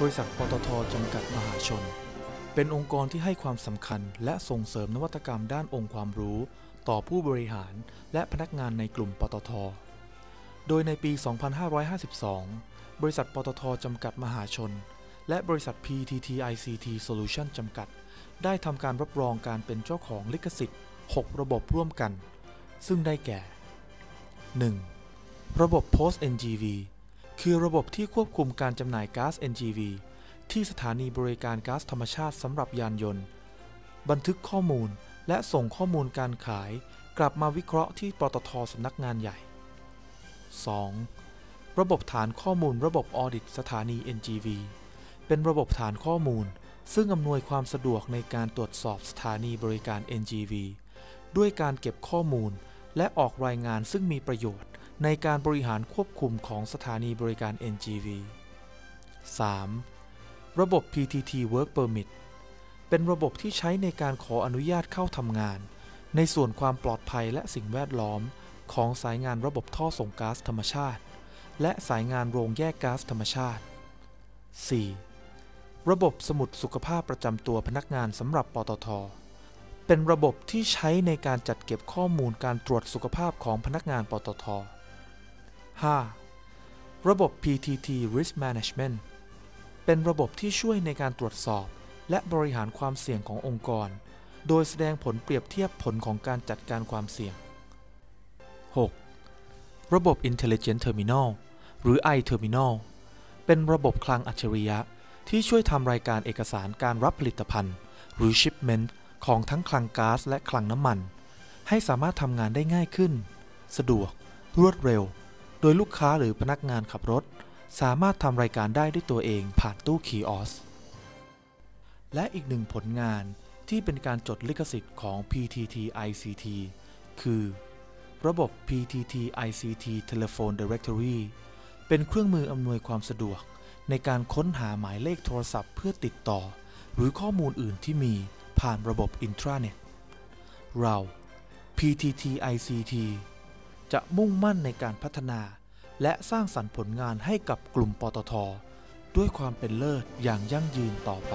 บริษัทปตทจำกัดมหาชน เป็นองค์กรที่ให้ความสำคัญและส่งเสริมนวัตกรรมด้านองค์ความรู้ ต่อผู้บริหารและพนักงานในกลุ่มปตท โดยในปี 2552 บริษัทปตทจำกัดมหาชน และบริษัท PTT ICT Solution จำกัด ได้ทำการรับรองการเป็นเจ้าของลิขสิทธิ์ 6 ระบบร่วมกัน ซึ่งได้แก่ 1. ระบบ Post NGV คือระบบที่ควบคุมการจำหน่ายก๊าซ NGV ที่สถานีบริการก๊าซธรรมชาติสำหรับยานยนต์ บันทึกข้อมูลและส่งข้อมูลการขายกลับมาวิเคราะห์ที่ปตทสำนักงานใหญ่ 2. ระบบฐานข้อมูลระบบออดิตสถานี NGV เป็นระบบฐานข้อมูล ซึ่งอำนวยความสะดวกในการตรวจสอบสถานีบริการ NGV ด้วยการเก็บข้อมูลและออกรายงานซึ่งมีประโยชน์ ในการบริหารควบคุมของสถานีบริการ NGV 3. ระบบ PTT Work Permit เป็นระบบที่ใช้ในการขออนุญาตเข้าทำงาน ในส่วนความปลอดภัยและสิ่งแวดล้อม ของสายงานระบบท่อส่งก๊าซธรรมชาติ และสายงานโรงแยกก๊าซธรรมชาติ 4. ระบบสมุดสุขภาพประจำตัวพนักงานสำหรับปตท เป็นระบบที่ใช้ในการจัดเก็บข้อมูลการตรวจสุขภาพของพนักงานปตท 5. ระบบ PTT Risk Management เป็นระบบที่ช่วยในการตรวจสอบ และบริหารความเสี่ยงขององค์กร โดยแสดงผลเปรียบเทียบผลของการจัดการความเสี่ยง 6. ระบบ Intelligent Terminal หรือ iTerminal เป็นระบบคลังอัจฉริยะ ที่ช่วยทำรายการเอกสารการรับผลิตภัณฑ์ หรือ shipment ของทั้งคลังก๊าซและคลังน้ำมัน ให้สามารถทำงานได้ง่ายขึ้น สะดวก รวดเร็ว โดยลูกค้าหรือพนักงานขับรถ สามารถทำรายการได้ด้วยตัวเองผ่านตู้คีออส และอีกหนึ่งผลงานที่เป็นการจดลิขสิทธิ์ของ PTT ICT คือ ระบบ PTT ICT Telephone Directory เป็นเครื่องมืออำนวยความสะดวก ในการค้นหาหมายเลขโทรศัพท์เพื่อติดต่อ หรือข้อมูลอื่นที่มีผ่านระบบอินทราเน็ต เรา PTT ICT จะมุ่งมั่นในการพัฒนา และสร้างสรรค์ผลงานให้กับกลุ่มปตท ด้วยความเป็นเลิศอย่างยั่งยืนต่อไป